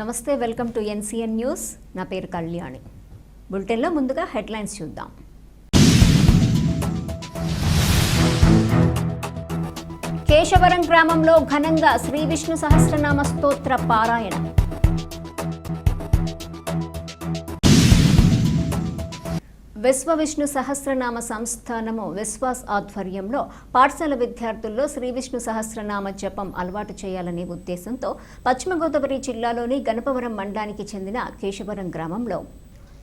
నమస్తే welcome to NCN news. నా పేరు కళ్యాణి. బులెటిన్లో ముందుగా హెడ్లైన్స్ చూద్దాం. కేశవరం గ్రామంలో ఘనంగా శ్రీ విష్ణు సహస్రనామ స్తోత్ర పారాయణ. విశ్వ విష్ణు సహస్రనామ సంస్థానము విశ్వాస్ ఆధ్వర్యంలో పాఠశాల విద్యార్థుల్లో శ్రీ విష్ణు సహస్రనామ జపం అలవాటు చేయాలనే ఉద్దేశంతో పశ్చిమ గోదావరి జిల్లాలోని గణపవరం మండలానికి చెందిన కేశవరం గ్రామంలో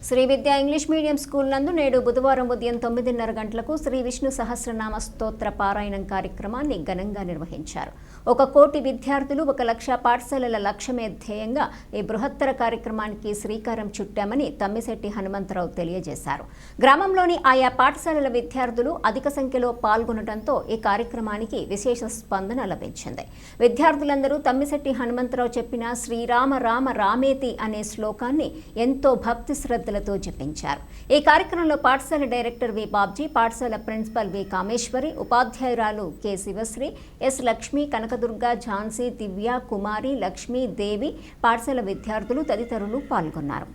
శ్రీ విద్యా ఇంగ్లీష్ మీడియం స్కూల్ నందు నేడు బుధవారం ఉదయం తొమ్మిదిన్నర గంటలకు శ్రీ విష్ణు సహస్రనామ స్తోత్ర పారాయణం కార్యక్రమాన్ని ఘనంగా నిర్వహించారు. ఒక కోటి విద్యార్థులు ఒక లక్ష పాఠశాలల లక్ష్యమే ధ్యేయంగా ఈ బృహత్తర కార్యక్రమానికి శ్రీకారం చుట్టామని తమ్మిశెట్టి హనుమంతరావు తెలియజేశారు. గ్రామంలోని ఆయా పాఠశాలల విద్యార్థులు అధిక సంఖ్యలో పాల్గొనడంతో ఈ కార్యక్రమానికి విశేష స్పందన లభించింది. విద్యార్థులందరూ తమ్మిశెట్టి హనుమంతరావు చెప్పిన శ్రీరామ రామ రామేతి అనే శ్లోకాన్ని ఎంతో భక్తి శ్రద్ధ శ్రద్ధలతో జపించారు. ఈ కార్యక్రమంలో పాఠశాల డైరెక్టర్ వి బాబ్జీ పాఠశాల ప్రిన్సిపల్ వి కామేశ్వరి ఉపాధ్యాయురాలు కె శివశ్రీ ఎస్ లక్ష్మి కనకదుర్గ ఝాన్సీ దివ్య కుమారి లక్ష్మి దేవి పాఠశాల విద్యార్థులు తదితరులు పాల్గొన్నారు.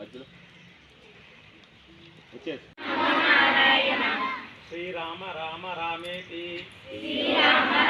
మధ్యలో. వచ్చేసి శ్రీరామ రామ రామేతి. రమే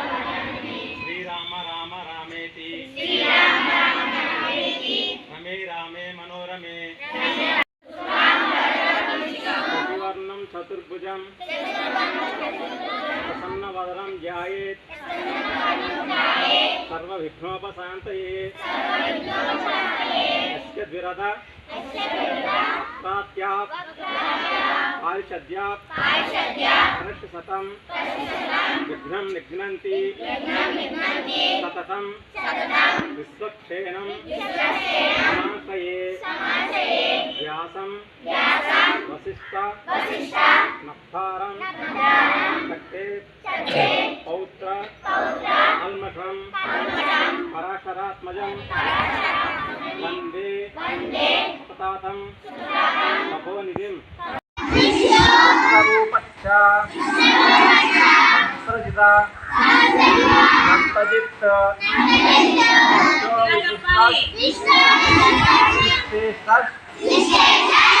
चतुर्भुजं प्रसन्नवदनं ध्यायेत् सर्वविघ्नोपशान्तये। यस्य द्विरद प्रात्याप् पारिषद्याप्। अनक्षशतं विघ्नं निघ्नन्ति वसिष्ठा वसिष्ठा नक्तारम नक्तारम चक्के चक्के पौत्र पौत्र अलमठम अलमठम पराशरात्मजम पराशरात्मजम वंदे वंदे सुतातम सुतातम तपोनिधिम स्वरूपच्चा सरजिता नंतजित विष्णु विष्णु विष्णु विष्णु विष्णु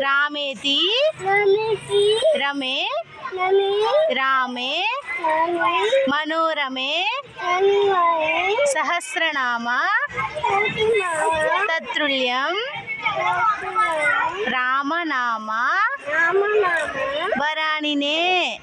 రామేతి. రమే. రామే. మనోరమే. సహస్రనామ. తత్తుల్యం. రామనామ. వరాణినే